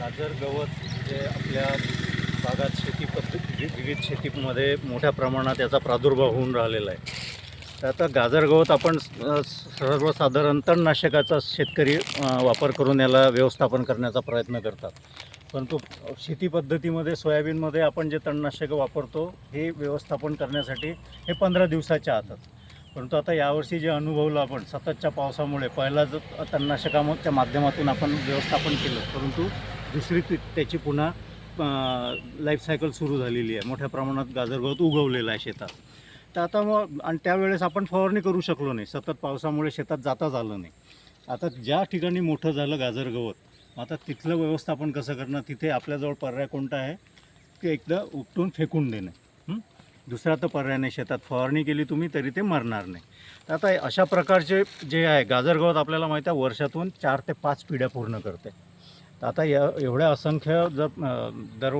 गाजर गवत जे आपल्या भागात शेती पद्धती विविध शेतीमध्ये मोठ्या प्रमाणात याचा प्रादुर्भाव होऊन राहिलेला आहे. तर आता गाजर गवत आपण सर्वसाधारण तणनाशकाचा शेतकरी वापर करून याला व्यवस्थापन करण्याचा प्रयत्न करतात. परंतु शेती पद्धतीमध्ये सोयाबीनमध्ये आपण जे तणनाशकं वापरतो हे व्यवस्थापन करण्यासाठी हे पंधरा दिवसाच्या आतच. परंतु आता यावर्षी जे अनुभवलं आपण सततच्या पावसामुळे पहिला जो तणनाशकाच्या माध्यमातून आपण व्यवस्थापन केलं. परंतु दुसरी ती- त्याची पुन्हा लाईफ सायकल सुरू झालेली आहे. मोठ्या प्रमाणात गाजरगवत उगवलेलं आहे शेतात. तर आता मग आणि त्यावेळेस आपण फवारणी करू शकलो नाही. सतत पावसामुळे शेतात जाताच आलं नाही. आता ज्या ठिकाणी मोठं झालं गाजर गवत आता तिथलं व्यवस्थापन कसं करणं तिथे आपल्याजवळ पर्याय कोणता आहे? की एकदा उपटून फेकून देणे. दुसरा तर पर्याय नाही. शेतात फवारणी केली तुम्ही तरी ते मरणार नाही. तर आता अशा प्रकारचे जे आहे गाजर गवत आपल्याला माहीत आहे वर्षातून चार ते पाच पिढ्या पूर्ण करते. आता या एवढ्या असंख्य जर दर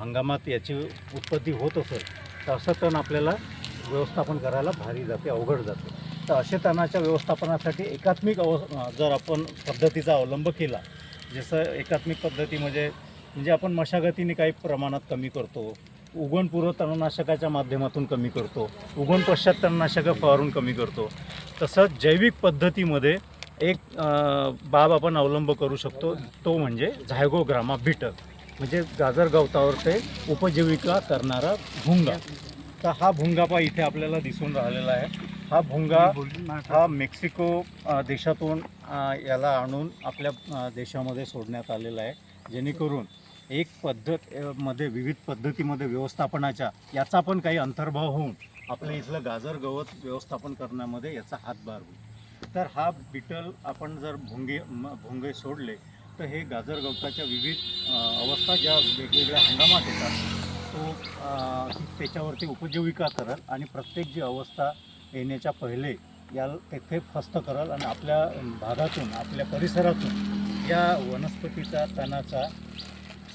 हंगामात याची उत्पत्ती होत असेल तर असं तण आपल्याला व्यवस्थापन करायला भारी जाते अवघड जाते. तर असे तणाच्या व्यवस्थापनासाठी एकात्मिक अव जर आपण पद्धतीचा अवलंब केला जसं एकात्मिक पद्धती म्हणजे म्हणजे आपण मशागतीने काही प्रमाणात कमी करतो उगवणपूर्व तणनाशकाच्या माध्यमातून कमी करतो उगण पश्चात तणनाशकं फवारून कमी करतो तसंच जैविक पद्धतीमध्ये एक बाब आपण अवलंब करू शकतो तो म्हणजे झायगोग्रामा बिटल. म्हणजे गाजर गवतावर ते उपजीविका करणारा भुंगा. तर हा भुंगा पा इथे आपल्याला दिसून राहिलेला आहे. हा भुंगा हा मेक्सिको देशातून याला आणून आपल्या देशामध्ये सोडण्यात आलेला आहे. जेणेकरून एक पद्धत मध्ये विविध पद्धतीमध्ये व्यवस्थापनाच्या याचा पण काही अंतर्भाव होऊन आपल्या इथलं गाजर गवत व्यवस्थापन करण्यामध्ये याचा हातभार होईल. तर हा बिटल आपण जर भुंगे भोंगे सोडले तर हे गाजर गवताच्या विविध अवस्था ज्या वेगवेगळ्या हंगामात येतात तो त्याच्यावरती उपजीविका करल आणि प्रत्येक जी अवस्था येण्याच्या पहिले या तेथे फस्त करल आणि आपल्या भागातून आपल्या परिसरातून या वनस्पतीचा तणाचा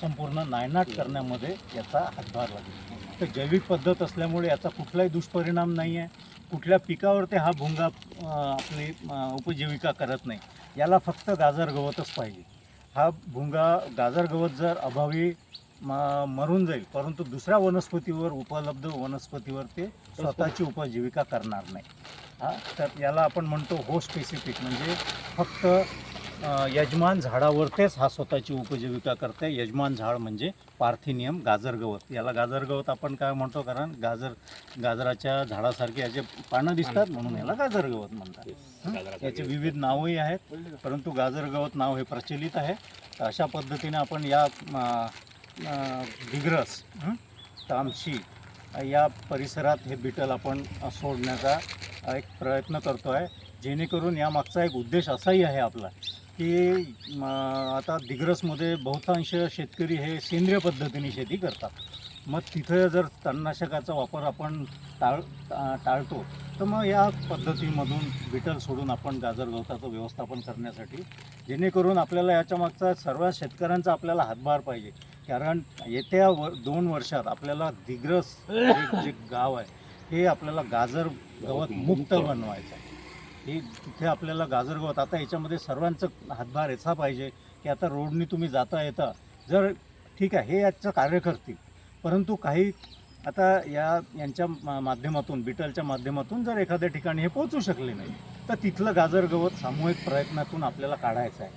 संपूर्ण नायनाट करण्यामध्ये याचा हातभार लागेल. तर जैविक पद्धत असल्यामुळे याचा कुठलाही दुष्परिणाम नाही आहे कुठल्या पिकावरती हा भुंगा आपली उपजीविका करत नाही. याला फक्त गाजर गवतच पाहिजे. हा भुंगा गाजर गवत जर अभावी म- मरून जाईल परंतु दुसऱ्या वनस्पतीवर उपलब्ध वनस्पतीवर ते स्वतःची उपजीविका करणार नाही. हा तर याला आपण म्हणतो हो स्पेसिफिक म्हणजे फक्त यजमान झाडावरतीच हा स्वतःची उपजीविका करते. यजमान झाड म्हणजे पार्थिनियम गाजर गवत. याला गाजर गवत आपण काय म्हणतो? कारण गाजर गाजराच्या झाडासारखे याचे पानं दिसतात म्हणून याला गाजर गवत म्हणतात? याचे विविध नावही आहेत परंतु गाजर गवत नाव हे प्रचलित आहे. तर अशा पद्धतीने आपण या दिग्रस? तामशी या परिसरात हे बिटल आपण सोडण्याचा एक प्रयत्न करतो आहे जेणेकरून यामागचा एक उद्देश असाही आहे आपला. की म, आता दिग्रसमध्ये बहुतांश शेतकरी हे सेंद्रिय पद्धतीने शेती करतात. मग तिथं जर तणनाशकाचा वापर आपण टाळ टा- टाळतो तर मग या पद्धतीमधून बिटल सोडून आपण गाजर गवताचं व्यवस्थापन करण्यासाठी जेणेकरून आपल्याला याच्या मागचा सर्व शेतकऱ्यांचा आपल्याला हातभार पाहिजे. कारण येत्या व दोन वर्षात आपल्याला दिग्रस हे जे गाव आहे हे आपल्याला गाजर गवत मुक्त बनवायचं आहे. हे तिथे आपल्याला गाजर गवत. आता याच्यामध्ये सर्वांचं हातभार याचा पाहिजे की आता रोडनी तुम्ही जाता येता. जर ठीक आहे हे याचं कार्य करतील. परंतु काही आता या यांच्या माध्यमातून बिटलच्या माध्यमातून जर एखाद्या ठिकाणी हे पोहोचू शकले नाही तर तिथलं गाजर गवत सामूहिक प्रयत्नातून आपल्याला काढायचं आहे.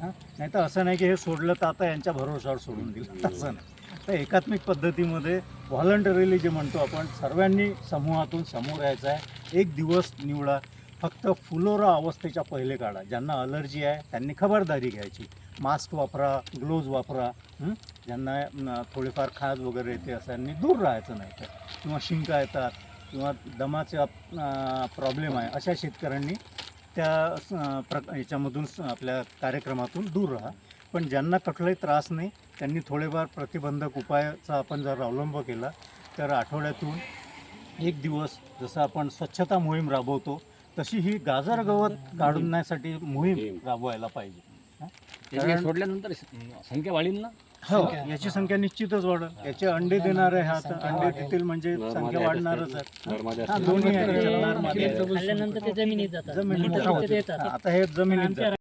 हां? नाही तर असं नाही की हे सोडलं तर आता यांच्या भरोशावर सोडून दिलं. तसं नाही. तर एकात्मिक पद्धतीमध्ये व्हॉलंटरीली जे म्हणतो आपण सर्वांनी समूहातून समोर यायचं आहे. एक दिवस निवडा. फक्त फुलोरा अवस्थेच्या पहिले काढा. ज्यांना अलर्जी आहे त्यांनी खबरदारी घ्यायची. मास्क वापरा ग्लोव्ज वापरा ज्यांना थोडेफार खाज वगैरे येते अशांनी दूर राहायचं नाही तर. किंवा शिंका येतात किंवा दमाचा प्रॉब्लेम आहे अशा शेतकऱ्यांनी त्या प्र याच्यामधून आपल्या कार्यक्रमातून दूर राहा. पण ज्यांना कुठलाही त्रास नाही त्यांनी थोडेफार प्रतिबंधक उपायाचा आपण जर अवलंब केला तर आठवड्यातून एक दिवस जसं आपण स्वच्छता मोहीम राबवतो तशी ही गाजर गवत काढण्यासाठी मोहीम राबवायला पाहिजे. हं? कारण- सोडल्यानंतर संख्या वाढील ना? हो याची संख्या निश्चितच वाढेल. याचे अंडे देणारे हा आता अंडे देतील म्हणजे संख्या वाढणारच आहे. हा, दोन्ही आहे. नर मादी आहे. खाल्ल्यानंतर ते जमिनीत जातात. आता हे जमिनीत जातं.